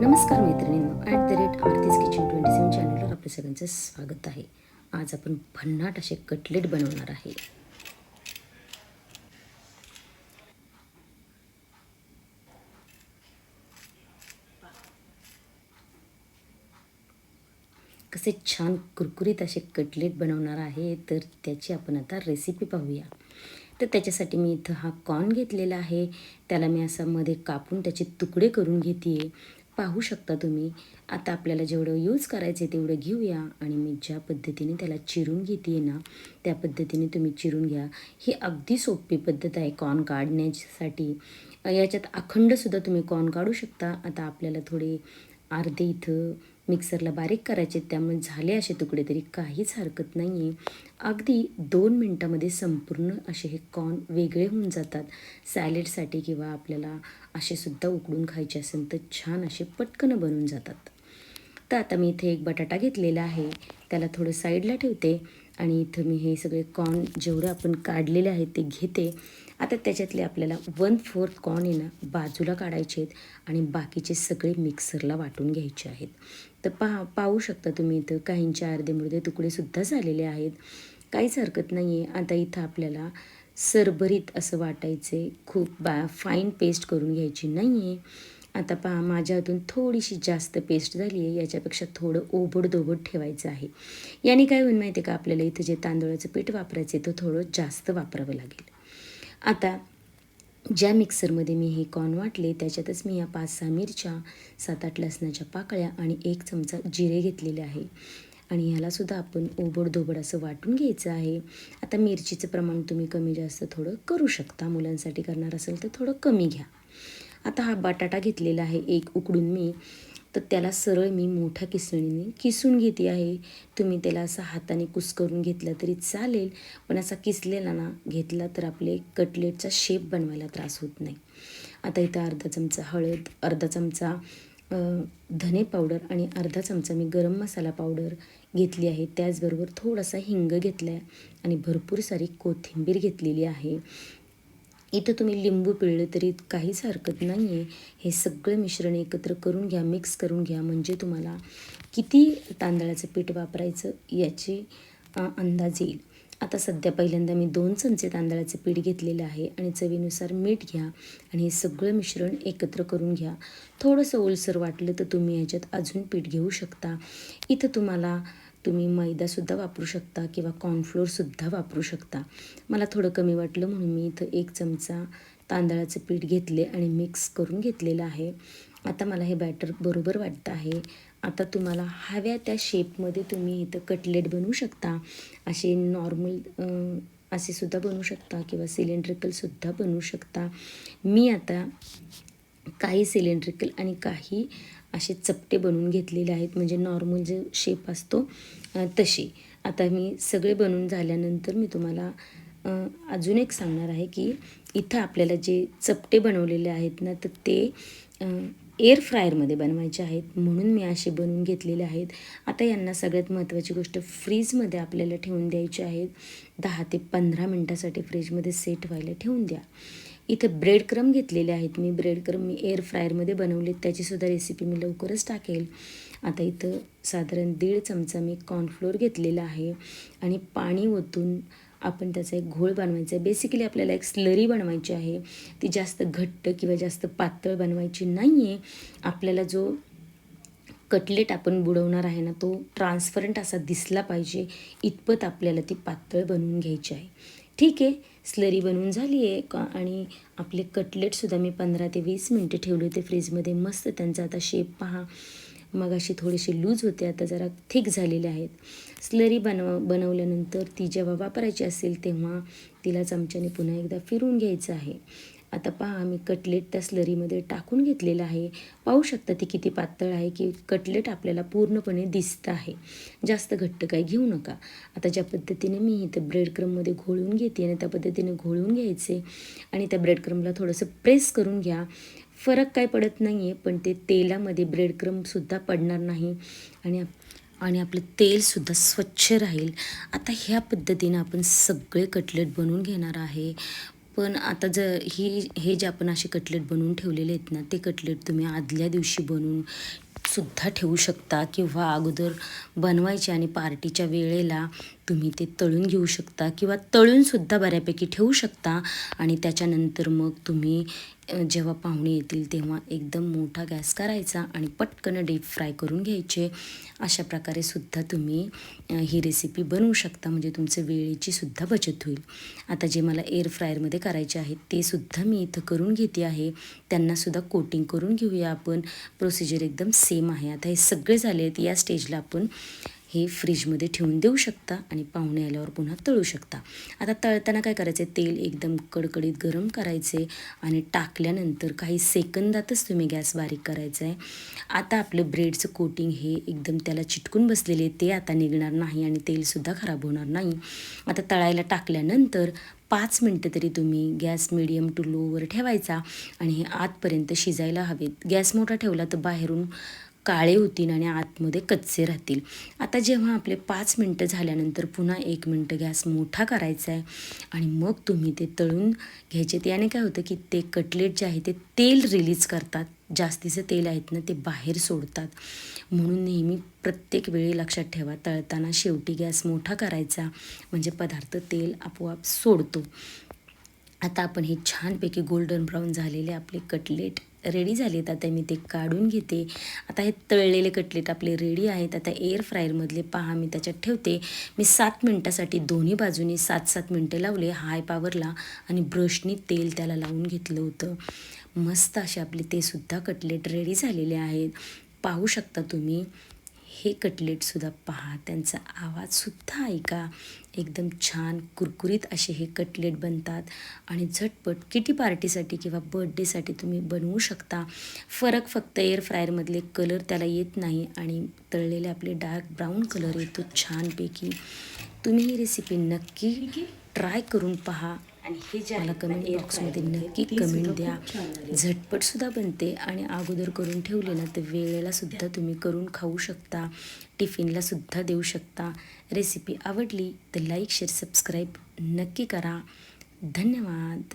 नमस्कार मैत्रिणींनो at the rate Aarti's kitchen twenty seven चॅनलवर आपल्या सगळ्यांचं स्वागत आहे. आज आपण भन्नाट असे कटलेट बनवणार आहे. कसे छान कुरकुरीत असे कटलेट बनवणार आहे तर त्याची आपण आता रेसिपी पाहूया. तर त्याच्यासाठी मी इथं हा कॉर्न घेतलेला आहे. त्याला मी असा मध्ये कापून त्याचे तुकडे करून घेते पाहू शकता तुम्ही. आता आपल्याला जेवढं यूज करायचं आहे तेवढं घेऊया आणि मी ज्या पद्धतीने त्याला चिरून घेते आहे ना त्या पद्धतीने तुम्ही चिरून घ्या. ही अगदी सोपी पद्धत आहे कॉर्न काढण्यासाठी. याच्यात अखंडसुद्धा तुम्ही कॉर्न काढू शकता. आता आपल्याला थोडे अर्धे इथं मिक्सरला बारीक करायचे त्यामुळे झाले असे तुकडे तरी काहीच हरकत नाही आहे अगदी दोन मिनटामध्ये संपूर्ण असे हे कॉर्न वेगळे होऊन जातात. सॅलेडसाठी किंवा आपल्याला असे सुद्धा उकडून खायचे असेल तर छान असे पटकन बनून जातात. तर आता मी इथे एक बटाटा घेतलेला आहे. त्याला थोडं साईडला ठेवते. आणि इथं मी हे सगळे कॉर्न जेवढे आपण काढलेले आहेत ते घेते. आता त्याच्यातले आपल्याला वन फोर्थ कॉर्न आहे ना बाजूला काढायचे आहेत आणि बाकीचे सगळे मिक्सरला वाटून घ्यायचे आहेत. तर पहा पाहू शकता तुम्ही इथं काहींचे अर्धे मुर्धे तुकडेसुद्धा झालेले आहेत. काहीच हरकत नाही आहे आता इथं आपल्याला सरभरीत असं वाटायचे. खूप बा फाईन पेस्ट करून घ्यायची नाही आहे आता पहा माझ्या हातून थोडीशी जास्त पेस्ट झाली आहे याच्यापेक्षा थोडं ओबडधोबड ठेवायचं आहे. याने काय होईल माहिती आहे का आपल्याला इथं जे तांदळाचं पीठ वापरायचं आहे तो थोडं जास्त वापरावं लागेल. आता ज्या मिक्सरमध्ये मी हे कॉर्न वाटले त्याच्यातच मी या पाच सहा मिरच्या सात आठ लसणाच्या पाकळ्या आणि एक चमचा जिरे घेतलेले आहे. आणि ह्यालासुद्धा आपण ओबडधोबड असं वाटून घ्यायचं आहे. आता मिरचीचं प्रमाण तुम्ही कमी जास्त थोडं करू शकता. मुलांसाठी करणार असेल तर थोडं कमी घ्या. आता हा बटाटा घेतलेला आहे एक उकडून मी. तर त्याला सरळ मी मोठ्या किसणीने किसून घेते आहे. तुम्ही त्याला असा हाताने कुस करून घेतला तरी चालेल पण असा किसलेला ना घेतला तर आपले कटलेटचा शेप बनवायला त्रास होत नाही. आता इथं अर्धा चमचा हळद अर्धा चमचा धने पावडर आणि अर्धा चमचा मी गरम मसाला पावडर घेतली आहे. त्याचबरोबर थोडासा हिंग घेतला आहे आणि भरपूर सारी कोथिंबीर घेतलेली आहे. इथं तुम्ही लिंबू पिळलं तरी काहीच हरकत नाही आहे हे सगळं मिश्रण एकत्र करून घ्या मिक्स करून घ्या. म्हणजे तुम्हाला किती तांदळाचं पीठ वापरायचं याची अंदाज येईल. आता सध्या पहिल्यांदा मी दोन चमचे तांदळाचं पीठ घेतलेलं आहे आणि चवीनुसार मीठ घ्या आणि हे सगळं मिश्रण एकत्र करून घ्या. थोडंसं ओलसर वाटलं तर तुम्ही ह्याच्यात अजून पीठ घेऊ शकता. इथं तुम्हाला तुम्ही मैदासुद्धा वापरू शकता किंवा कॉर्नफ्लोअरसुद्धा वापरू शकता. मला थोडं कमी वाटलं म्हणून मी इथं एक चमचा तांदळाचं पीठ घेतले आणि मिक्स करून घेतलेलं आहे. आता मला हे बॅटर बरोबर वाटतं आहे. आता तुम्हाला हव्या त्या शेपमध्ये तुम्ही इथं कटलेट बनवू शकता. असे नॉर्मल असे सुद्धा बनवू शकता किंवा सिलेंड्रिकलसुद्धा बनवू शकता. मी आता काही सिलेंड्रिकल आणि काही असे चपटे बनवून घेतलेले आहेत. म्हणजे नॉर्मल जे शेप असतो तशी. आता मी सगळे बनवून झाल्यानंतर मी तुम्हाला अजून एक सांगणार आहे की इथं आपल्याला जे चपटे बनवलेले आहेत ना तर ते एअर फ्रायरमध्ये बनवायचे आहेत. म्हणून मी असे बनवून घेतलेले आहेत. आता यांना सगळ्यात महत्त्वाची गोष्ट फ्रीजमध्ये आपल्याला ठेवून द्यायची आहेत दहा ते पंधरा मिनटासाठी फ्रीजमध्ये सेट व्हायला ठेवून द्या. इथं ब्रेड क्रम घेतलेले आहेत. मी ब्रेड क्रम मी एअर फ्रायरमध्ये बनवले त्याचीसुद्धा रेसिपी मी लवकरच टाकेल. आता इथं साधारण दीड चमचा मी कॉर्नफ्लोअर घेतलेला आहे. आणि पाणी ओतून आपण त्याचा एक घोळ बनवायचा आहे. बेसिकली आपल्याला एक स्लरी बनवायची आहे. ती जास्त घट्ट किंवा जास्त पातळ बनवायची नाही आहे आपल्याला जो कटलेट आपण बुडवणार आहे ना तो ट्रान्सपरंट असा दिसला पाहिजे. इतपत आपल्याला ती पातळ बनवून घ्यायची आहे. ठीक आहे स्लरी बनवून झाली आहे का? आणि आपले कटलेटसुद्धा मी पंधरा ते वीस मिनटं ठेवले होते फ्रीजमध्ये मस्त त्यांचा आता शेप पहा. मग अशी थोडेसे लूज होते आता जरा थिक झालेले आहेत. स्लरी बनव बनवल्यानंतर ती जेव्हा वापरायची असेल तेव्हा तिला चमच्याने पुन्हा एकदा फिरून घ्यायचं आहे. आता पहा आम्ही कटलेट त्या स्लरीमध्ये टाकून घेतलेलं आहे. पाहू शकता ती किती पातळ आहे की कटलेट आपल्याला पूर्णपणे दिसतं आहे. जास्त घट्ट काही घेऊ नका. आता ज्या पद्धतीने मी इथं ब्रेड क्रममध्ये घोळून घेते आणि त्या पद्धतीने घोळून घ्यायचे आणि त्या ब्रेड क्रमला थोडंसं प्रेस करून घ्या. फरक काय पडत नाही आहे पण ते तेलामध्ये ब्रेड क्रमसुद्धा पडणार नाही आणि आणि आपलं तेलसुद्धा स्वच्छ राहील. आता ह्या पद्धतीनं आपण सगळे कटलेट बनवून घेणार आहे. पण आता जर ही हे जे आपण असे कटलेट बनवून ठेवलेले आहेत ना ते कटलेट तुम्ही आदल्या दिवशी बनवून सुद्धा ठेवू शकता किंवा अगोदर बनवायचे आणि पार्टीच्या वेळेला तुम्ही ते तळून घेऊ शकता किंवा तळूनसुद्धा बऱ्यापैकी ठेवू शकता. आणि त्याच्यानंतर मग तुम्ही जेव्हा पाहुणे येतील तेव्हा एकदम मोठा गॅस करायचा आणि पटकन डीप फ्राय करून घ्यायचे. अशा प्रकारे सुद्धा तुम्ही ही रेसिपी बनवू शकता. म्हणजे तुमचं वेळेची सुद्धा बचत होईल. आता जे मला एअर फ्रायरमध्ये करायचे आहेत ते सुद्धा मी इथं करून घेते आहे. त्यांनासुद्धा कोटिंग करून घेऊया आपण. प्रोसिजर एकदम सेम आहे. आता हे सगळे झाले आहेत. या स्टेजला आपण हे फ्रीजमध्ये ठेवून देऊ शकता आणि पाहुणे आल्यावर पुन्हा तळू शकता. आता तळताना काय करायचं? आहे तेल एकदम कडकडीत गरम करायचे आणि टाकल्यानंतर काही सेकंदातच तुम्ही गॅस बारीक करायचा आहे आता आपलं ब्रेडचं कोटिंग हे एकदम त्याला चिटकून बसलेले आहे, ते आता निघणार नाही आणि तेलसुद्धा खराब होणार नाही. आता तळायला टाकल्यानंतर पाच मिनटं तरी तुम्ही गॅस मिडियम टू लोवर ठेवायचा आणि हे आतपर्यंत शिजायला हवेत. गॅस मोठा ठेवला तर बाहेरून काळे होतील आणि आतमध्ये कच्चे राहतील. आता जेव्हा आपले पाच मिनटं झाल्यानंतर पुन्हा एक मिनटं गॅस मोठा करायचा आहे आणि मग तुम्ही ते तळून घ्यायचे. त्याने काय होतं की ते कटलेट जे आहे ते तेल रिलीज करतात. जास्तीचं तेल आहेत ना ते बाहेर सोडतात. म्हणून नेहमी प्रत्येक वेळी लक्षात ठेवा तळताना शेवटी गॅस मोठा करायचा म्हणजे पदार्थ तेल आपोआप सोडतो. आता आपण हे छानपैकी गोल्डन ब्राऊन झालेले आपले कटलेट रेडी झालेत आता मी ते काढून घेते. आता हे तळलेले कटलेट आपले रेडी आहेत. आता एअर फ्रायरमधले पहा मी त्याच्यात ठेवते. मी सात मिनटासाठी दोन्ही बाजूनी सात सात मिनटं लावले हाय पावरला आणि ब्रशनी तेल त्याला लावून घेतलं होतं. मस्त असे आपले ते सुद्धा कटलेट रेडी झालेले आहेत. पाहू शकता तुम्ही. हे कटलेटसुद्धा पहा. त्यांचा आवाजसुद्धा ऐका. एकदम छान कुरकुरीत असे हे कटलेट बनतात. आणि झटपट किटी पार्टीसाठी किंवा बर्थडेसाठी तुम्ही बनवू शकता. फरक फक्त एअर फ्रायरमधले कलर त्याला येत नाही आणि तळलेले आपले डार्क ब्राऊन कलर येतो छानपैकी. तुम्ही ही रेसिपी नक्की ट्राय करून पहा. आणि हे जे मला कमेंट बॉक्समध्ये नक्की कमेंट द्या. खूप छान झाले. झटपट सुद्धा बनते आणि अगोदर करून ठेवले ना तर वेळेला सुद्धा तुम्ही करून खाऊ शकता. टिफिनला सुद्धा देऊ शकता. रेसिपी आवडली तर लाईक शेअर सबस्क्राईब नक्की करा. धन्यवाद.